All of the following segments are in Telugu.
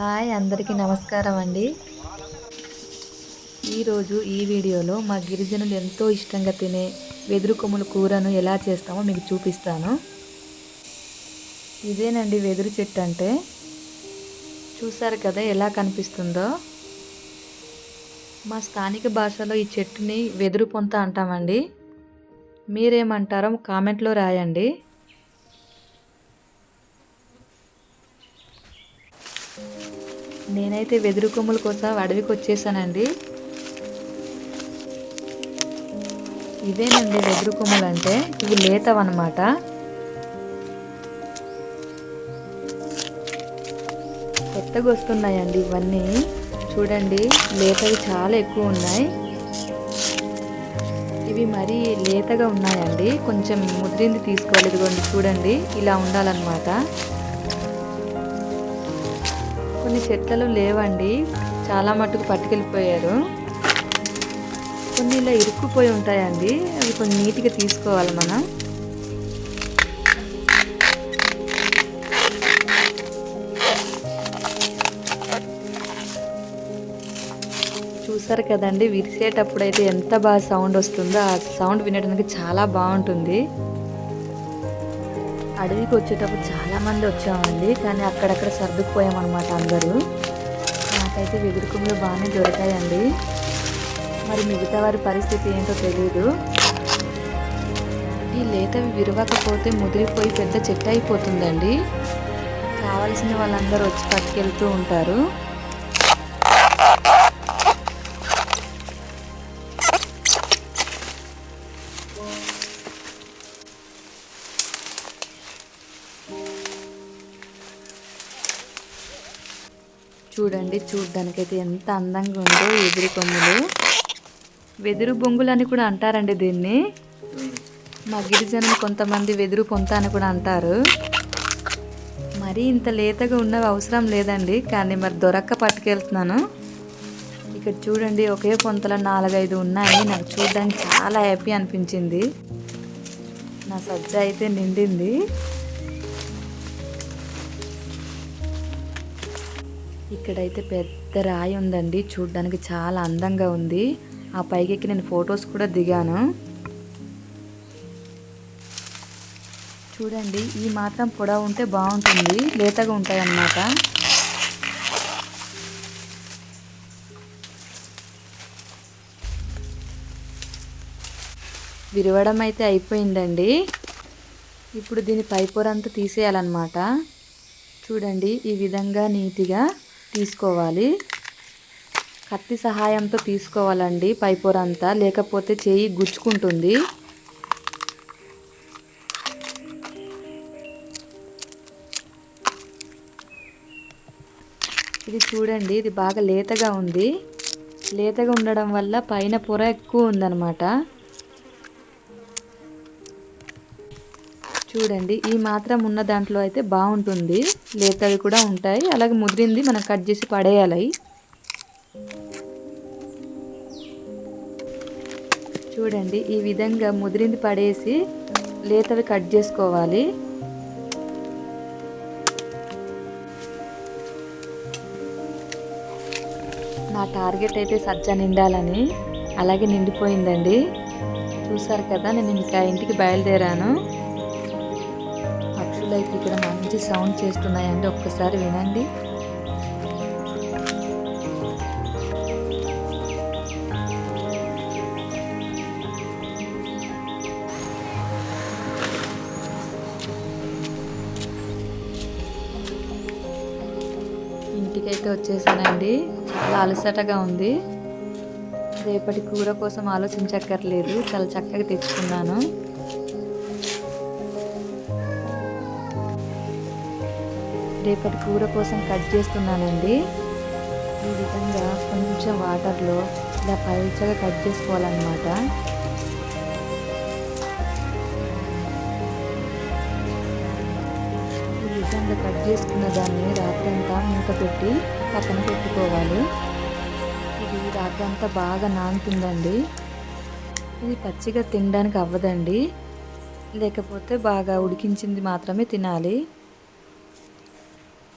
హాయ్ అందరికీ నమస్కారం అండి. ఈరోజు ఈ వీడియోలో మా గిరిజనులు ఎంతో ఇష్టంగా తినే వెదురు కొమ్ముల కూరను ఎలా చేస్తామో మీకు చూపిస్తాను. ఇదేనండి వెదురు చెట్టు అంటే. చూసారు కదా ఎలా కనిపిస్తుందో? మా స్థానిక భాషలో ఈ చెట్టుని వెదురు పొంత అంటామండి. మీరేమంటారో కామెంట్లో రాయండి. నేనైతే వెదురు కొమ్ముల కోసం అడవికి వచ్చేసానండి ఇవేనండి వెదురు కొమ్ములు అంటే ఇవి లేతవన్నమాట. కొత్తగా వస్తున్నాయండి ఇవన్నీ. చూడండి లేతవి చాలా ఎక్కువ ఉన్నాయి ఇవి మరీ లేతగా ఉన్నాయండి. కొంచెం ముద్రింది తీసుకోవాలి ఇదిగోండి చూడండి. ఇలా ఉండాలన్నమాట. కొన్ని చెట్లలో లేవండి. చాలా మట్టుకు పట్టుకెళ్ళిపోయారు. కొన్ని ఇలా ఇరుక్కుపోయి ఉంటాయండి. అవి కొన్ని నీట్గా తీసుకోవాలి మనం. చూసారు కదండి విరిసేటప్పుడు అయితే ఎంత బాగా సౌండ్ వస్తుందో ఆ సౌండ్ వినడానికి చాలా బాగుంటుంది. అడవికి వచ్చేటప్పుడు చాలామంది వచ్చామండి కానీ అక్కడక్కడ సర్దుకుపోయామన్నమాట అందరూ. నాకైతే వెదురు బాగానే దొరికాయండి. మరి మిగతా వారి పరిస్థితి ఏంటో తెలియదు ఈ లేతవి విరవకపోతే ముదిరిపోయి పెద్ద చెట్టు అయిపోతుందండి. కావలసిన వాళ్ళందరూ వచ్చి పట్టుకెళ్తూ ఉంటారు. చూడండి చూడ్డానికైతే ఎంత అందంగా ఉందో వెదురు కొమ్ములు. వెదురు బొంగులు అని కూడా అంటారండి దీన్ని. మా గిరిజనం కొంతమంది వెదురు పొంత అని కూడా అంటారు. మరీ ఇంత లేతగా ఉన్నవి అవసరం లేదండి కానీ మరి దొరక్క పట్టుకెళ్తున్నాను. ఇక్కడ చూడండి ఒకే పొంతలో నాలుగైదు ఉన్నాయి. నాకు చూడడానికి చాలా హ్యాపీ అనిపించింది. నా సజ్జ అయితే నిండింది. ఇక్కడైతే పెద్ద రాయి ఉందండి. చూడ్డానికి చాలా అందంగా ఉంది. ఆ పైకి నేను ఫొటోస్ కూడా దిగాను. చూడండి ఈ మాత్రం పొడవు ఉంటే బాగుంటుంది. లేతగా ఉంటాయి అన్నమాట విరవడం అయితే అయిపోయిందండి. ఇప్పుడు దీని పైపొరంతా తీసేయాలన్నమాట. చూడండి ఈ విధంగా నీట్గా తీసుకోవాలి. కత్తి సహాయంతో తీసుకోవాలండి పైపొరంతా. లేకపోతే చేయి గుచ్చుకుంటుంది. ఇది చూడండి ఇది బాగా లేతగా ఉంది. లేతగా ఉండడం వల్ల పైన పొర ఎక్కువ ఉందన్నమాట. చూడండి. ఈ మాత్రం ఉన్న దాంట్లో అయితే బాగుంటుంది. లేతవి కూడా ఉంటాయి. అలాగే ముదిరింది మనం కట్ చేసి పడేయాలి. చూడండి ఈ విధంగా ముదిరింది పడేసి లేతవి కట్ చేసుకోవాలి. నా టార్గెట్ అయితే సజ్జ నిండాలని. అలాగే నిండిపోయిందండి. చూసారు కదా నేను ఇంకా ఇంటికి బయలుదేరాను. పక్షులు అయితే ఇక్కడ మంచి సౌండ్ చేస్తున్నాయండి. ఒక్కసారి వినండి. ఇంటికైతే వచ్చేసానండి. చాలా అలసటగా ఉంది. రేపటి కూర కోసం ఆలోచించక్కర్లేదు. చాలా చక్కగా తెచ్చుకున్నాను. రేపటి కూర కోసం కట్ చేస్తున్నానండి. ఈ విధంగా కొంచెం వాటర్లో ఇలా పల్చగా కట్ చేసుకోవాలన్నమాట. ఈ విధంగా కట్ చేసుకున్న దాన్ని రాత్రంతా మూత పెట్టి పక్కన పెట్టుకోవాలి. ఇది రాత్రంతా బాగా నానుతుందండి. ఇది పచ్చిగా తినడానికి అవ్వదండి. లేకపోతే బాగా ఉడికించింది మాత్రమే తినాలి.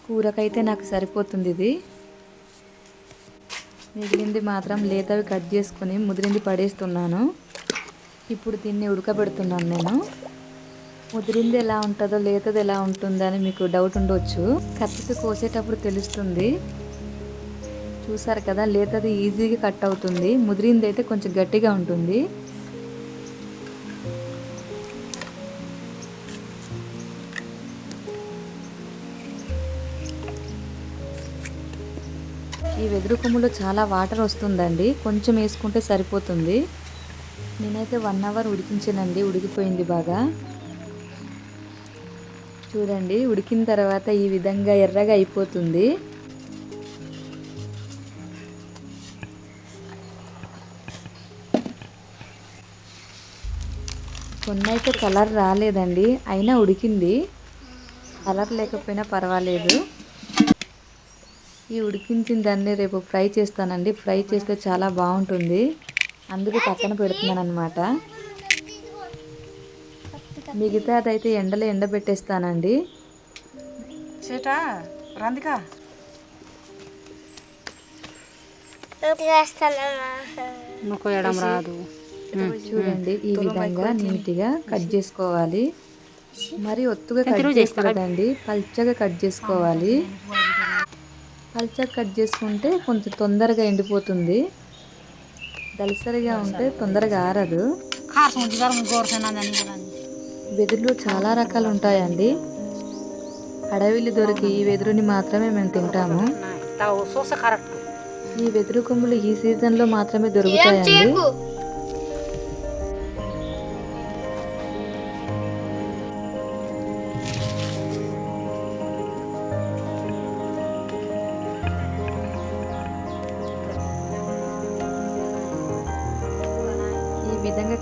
కూరకైతే నాకు సరిపోతుంది ఇది. మిగిలింది మాత్రం లేతవి కట్ చేసుకొని ముదిరింది పడేస్తున్నాను. ఇప్పుడు దీన్ని ఉడకబెడుతున్నాను నేను. ముదిరింది ఎలా ఉంటుందో లేతది ఎలా ఉంటుందో అని మీకు డౌట్ ఉండొచ్చు. కత్తితో కోసేటప్పుడు తెలుస్తుంది. చూసారు కదా లేతది ఈజీగా కట్ అవుతుంది. ముదిరింది అయితే కొంచెం గట్టిగా ఉంటుంది. ఈ వెదురు కొమ్ములో చాలా వాటర్ వస్తుందండి. కొంచెం వేసుకుంటే సరిపోతుంది. నేనైతే వన్ అవర్ ఉడికించానండి. ఉడికిపోయింది బాగా. చూడండి ఉడికిన తర్వాత ఈ విధంగా ఎర్రగా అయిపోతుంది. కొన్నైతే కలర్ రాలేదండి. అయినా ఉడికింది. కలర్ లేకపోయినా పర్వాలేదు. ఈ ఉడికించిన దాన్ని రేపు ఫ్రై చేస్తానండి. ఫ్రై చేస్తే చాలా బాగుంటుంది. అందుకు పక్కన పెడుతున్నాను అనమాట మిగతా అదైతే ఎండలో ఎండబెట్టేస్తానండి రాదు. చూడండి ఈ విధంగా నీట్గా కట్ చేసుకోవాలి. మరి ఒత్తుగా కట్ చేసుకోదండి పల్చగా కట్ చేసుకోవాలి. పల్చర్ కట్ చేసుకుంటే కొంచెం తొందరగా ఎండిపోతుంది. దళసరిగా ఉంటే తొందరగా ఆరదు. వెదురులు చాలా రకాలు ఉంటాయండి. అడవిలు దొరికి ఈ వెదురుని మాత్రమే మేము తింటాము. ఈ వెదురు కొమ్ములు ఈ సీజన్లో మాత్రమే దొరుకుతాయండి.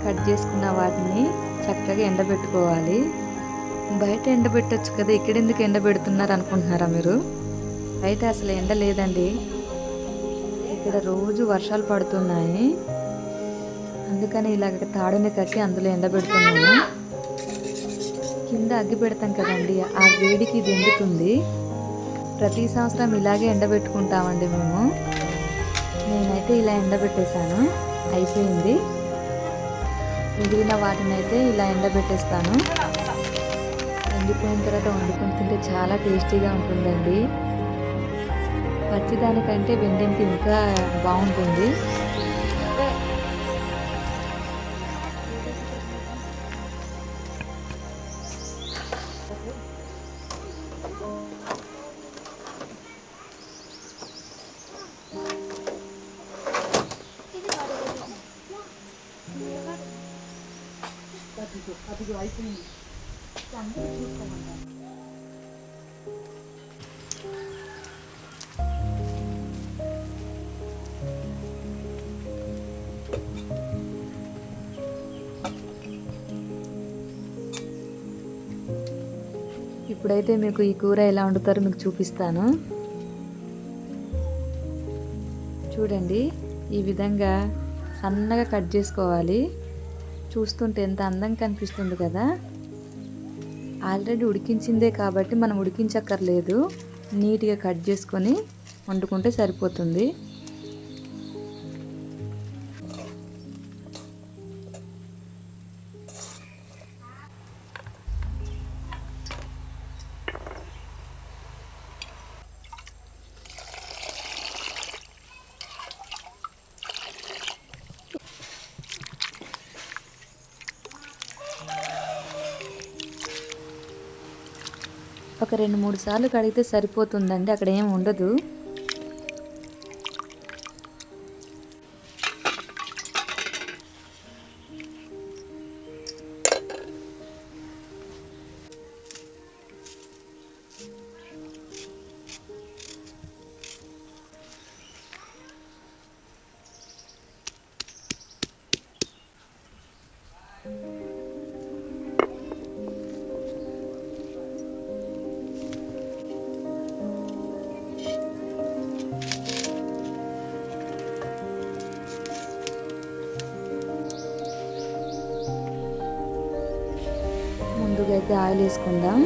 కట్ చేసుకున్న వాటిని చక్కగా ఎండబెట్టుకోవాలి. బయట ఎండబెట్టొచ్చు కదా ఇక్కడ ఎందుకు ఎండబెడుతున్నారు అనుకుంటున్నారా మీరు? బయట అసలు ఎండ లేదండి. ఇక్కడ రోజు వర్షాలు పడుతున్నాయి. అందుకని ఇలాగ తాడుని కట్టి అందులో ఎండబెడుతున్నాను. కింద అగ్గి పెడతాం కదండి ఆ వేడికి ఇది ఎండుతుంది ప్రతి సంవత్సరం ఇలాగే ఎండబెట్టుకుంటామండి మేము. నేనైతే ఇలా ఎండబెట్టేశాను. అయిపోయింది. మిగిలిన వాటిని అయితే ఇలా ఎండబెట్టేస్తాను. ఎండిపోయిన తర్వాత వండుకొని తింటే చాలా టేస్టీగా ఉంటుందండి. పచ్చిదానికంటే వెండింది ఇంకా బాగుంటుంది. ఇప్పుడైతే మీకు ఈ కూర ఎలా వండుతారో మీకు చూపిస్తాను. చూడండి ఈ విధంగా సన్నగా కట్ చేసుకోవాలి. చూస్తుంటే ఎంత అందంగా కనిపిస్తుంది కదా. ఆల్రెడీ ఉడికించిందే కాబట్టి మనం ఉడికించక్కర్లేదు. నీట్గా కట్ చేసుకొని వండుకుంటే సరిపోతుంది. ఒక రెండు మూడు సార్లు కడిగితే సరిపోతుందండి. అక్కడ ఏం ఉండదు. అయితే ఆయిల్ వేసుకుందాం.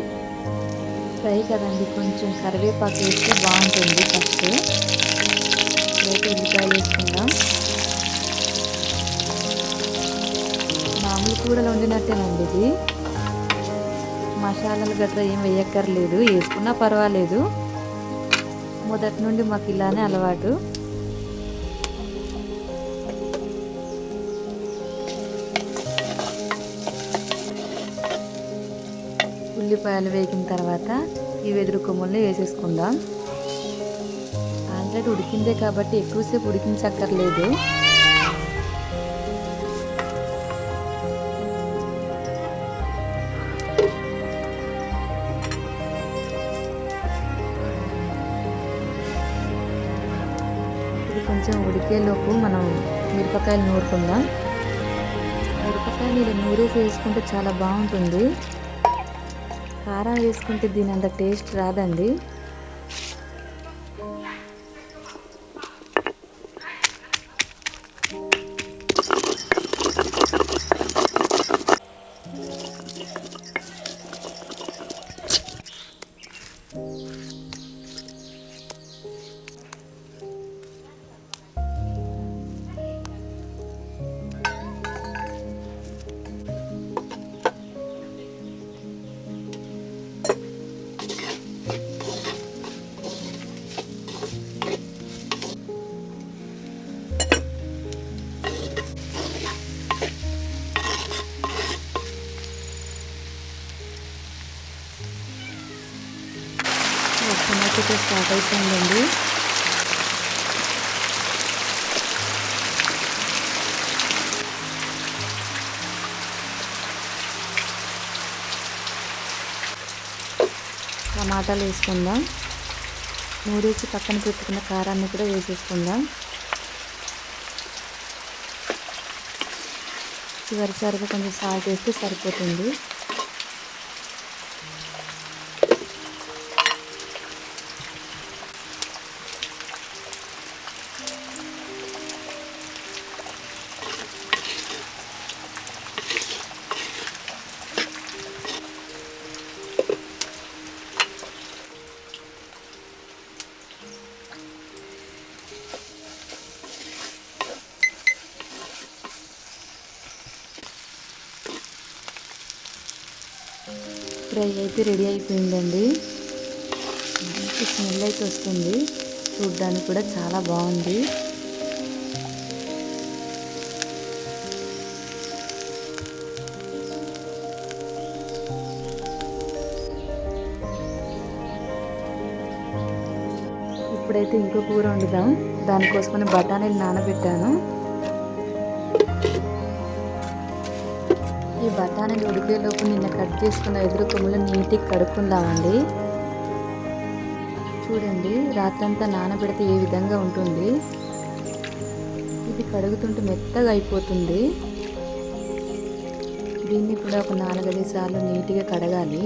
ఫ్రై కదండి కొంచెం కరివేపాకు వేస్తే బాగుంటుంది ఫస్ట్ రేపు ఉల్లిపాయలు వేసుకుందాం. మామూలు కూడలు వండినట్టేనండి ఇది. మసాలాలు గట్రా ఏం వేయక్కర్లేదు వేసుకున్నా పర్వాలేదు. మొదటి నుండి మాకు ఇలానే అలవాటు. ఉల్లిపాయలు వేగిన తర్వాత ఈ వెదురు కొమ్ముల్ని వేసేసుకుందాం. ఆల్రెడీ ఉడికిందే కాబట్టి ఎక్కువసేపు ఉడికించక్కర్లేదు. ఇది కొంచెం ఉడికేలోపు మనం మిరపకాయలు నూరుకుందాం. మిరపకాయలు ఇలా నూరేసి వేసుకుంటే చాలా బాగుంటుంది. కారం వేసుకుంటే దీని అంత టేస్ట్ రాదండి. అయిపోయిందండి. టమాటాలు వేసుకుందాం. నూరేసి పక్కన పెట్టుకున్న కారాన్ని కూడా వేసేసుకుందాం. చివరిసారిగా కొంచెం సాల్ట్ వేస్తే సరిపోతుంది. ఫ్రై అయితే రెడీ అయిపోయిందండి. మంచి స్మెల్ అయితే వస్తుంది. చూడ్డానికి కూడా చాలా బాగుంది. ఇప్పుడైతే ఇంకో కూర వండుదాం. దానికోసమని బఠానీలు నానబెట్టాను. ఈ బఠానీలు ఉడికేలోపు నిన్న కట్ చేసుకున్న ఎదురు కొమ్ములు నీట్గా కడుక్కుందామండి. చూడండి రాత్రంతా నానబెడితే ఏ విధంగా ఉంటుంది? ఇది కడుగుతుంటే మెత్తగా అయిపోతుంది. దీన్ని కూడా ఒక నాలుగైదు సార్లు నీట్గా కడగాలి.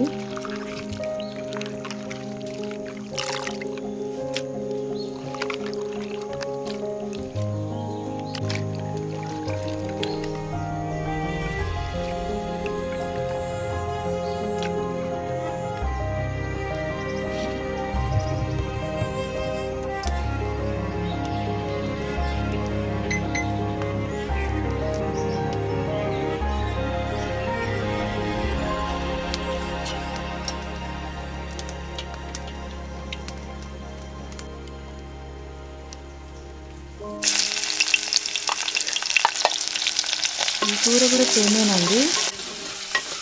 ఈ కూర కూడా సేమేనండి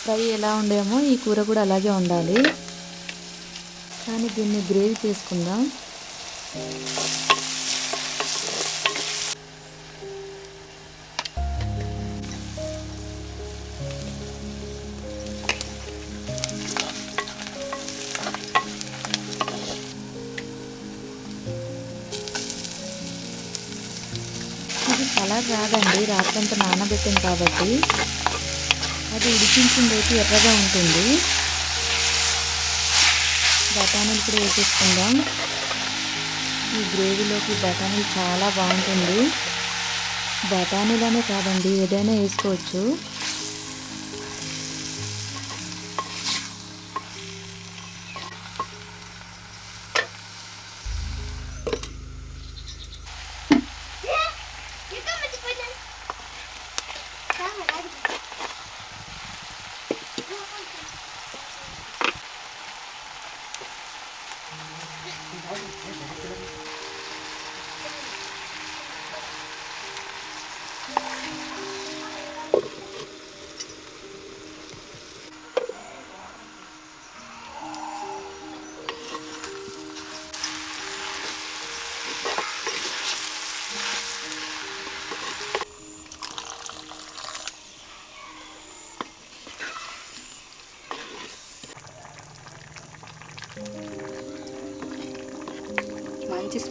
ఫ్రై ఎలా ఉండేమో ఈ కూర కూడా అలాగే ఉండాలి. కానీ దీన్ని గ్రేవీ చేసుకుందాం. రాదండి రాత్రంతా నానబెట్టాం కాబట్టి. అది ఉడికించిందైతే అయితే ఎర్రగా ఉంటుంది. బఠానీలు కూడా వేసేసుకుందాం. ఈ గ్రేవీలోకి బఠానీలు చాలా బాగుంటుంది. బఠానీలనే కాదండి ఏదైనా వేసుకోవచ్చు.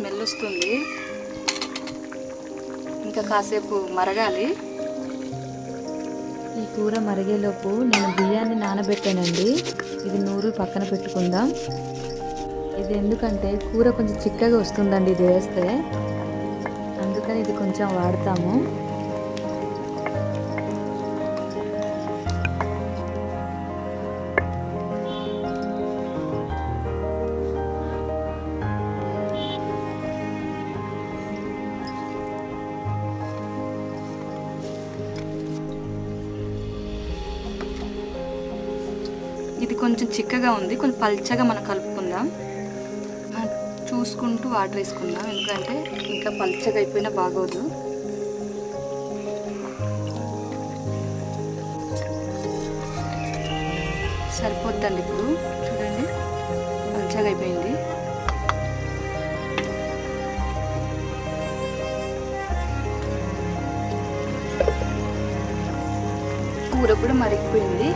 స్మెల్ వస్తుంది ఇంకా కాసేపు మరగాలి. ఈ కూర మరిగేలోపు నేను బియ్యాన్ని నానబెట్టానండి. ఇది నూరు పక్కన పెట్టుకుందాం. ఇది ఎందుకంటే కూర కొంచెం చిక్కగా వస్తుందండి ఇది వేస్తే. అందుకని ఇది కొంచెం వాడతాము. కొంచెం చిక్కగా ఉంది కొంచెం పల్చగా మనం కలుపుకుందాం. చూసుకుంటూ వాటర్ వేసుకుందాం ఎందుకంటే ఇంకా పల్చగా అయిపోయినా బాగోదు. సరిపోద్దండి ఇప్పుడు చూడండి పల్చగా అయిపోయింది. కూర కూడా మరిగిపోయింది.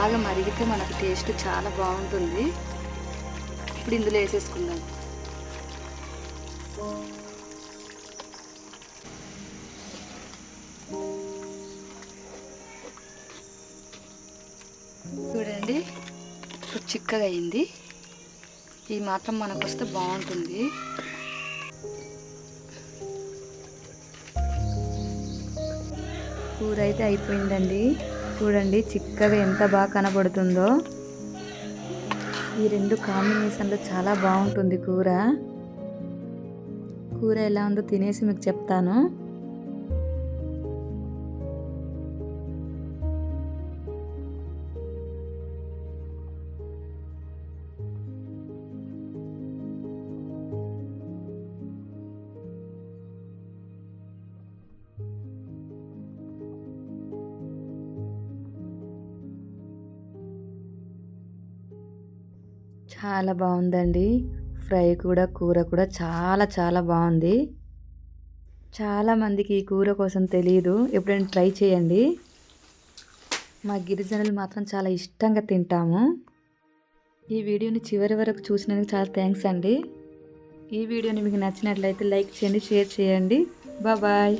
బాగా మరిగితే మనకు టేస్ట్ చాలా బాగుంటుంది. ఇప్పుడు ఇందులో వేసేసుకుందాం. చూడండి ఇప్పుడు చిక్కగా అయింది. ఈ మాత్రం మనకు వస్తే బాగుంటుంది. కూర అయితే అయిపోయిందండి. చూడండి చిక్కగా ఎంత బాగా కనబడుతుందో. ఈ రెండు కాంబినేషన్లో చాలా బాగుంటుంది కూర. కూర ఎలా ఉందో తినేసి మీకు చెప్తాను. చాలా బాగుందండి. ఫ్రై కూడా కూర కూడా చాలా చాలా బాగుంది. చాలామందికి ఈ కూర కోసం తెలియదు ఎప్పుడైనా ట్రై చేయండి. మా గిరిజనులు మాత్రం చాలా ఇష్టంగా తింటాము. ఈ వీడియోని చివరి వరకు చూసినందుకు చాలా థ్యాంక్స్ అండి. ఈ వీడియోని మీకు నచ్చినట్లయితే లైక్ చేయండి షేర్ చేయండి. బాయ్.